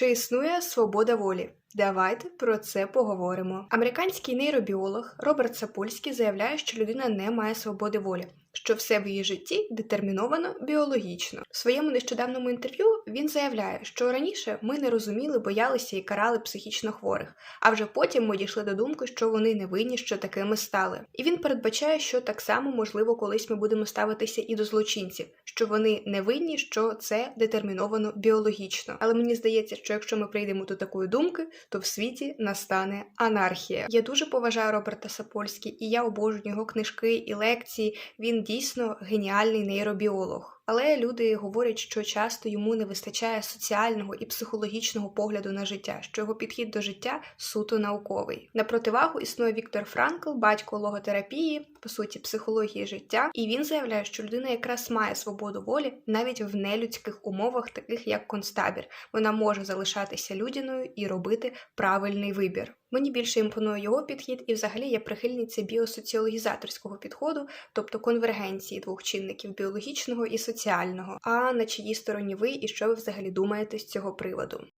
Чи існує свобода волі? Давайте про це поговоримо. Американський нейробіолог Роберт Сапольський заявляє, що людина не має свободи волі, що все в її житті детерміновано біологічно. В своєму нещодавньому інтерв'ю він заявляє, що раніше ми не розуміли, боялися і карали психічно хворих, а вже потім ми дійшли до думки, що вони не винні, що такими стали. І він передбачає, що так само можливо колись ми будемо ставитися і до злочинців, що вони не винні, що це детерміновано біологічно. Але мені здається, що якщо ми прийдемо до такої думки, то в світі настане анархія. Я дуже поважаю Роберта Сапольський, і я обожнюю його книжки і лекції. Він дійсно геніальний нейробіолог. Але люди говорять, що часто йому не вистачає соціального і психологічного погляду на життя, що його підхід до життя суто науковий. На противагу існує Віктор Франкл, батько логотерапії, по суті, психології життя, і він заявляє, що людина якраз має свободу волі навіть в нелюдських умовах, таких як концтабір. Вона може залишатися людяною і робити правильний вибір. Мені більше імпонує його підхід, і взагалі я прихильниця біосоціологізаторського підходу, тобто конвергенції двох чинників біологічного і соціального. А на чиїй стороні ви і що ви взагалі думаєте з цього приводу?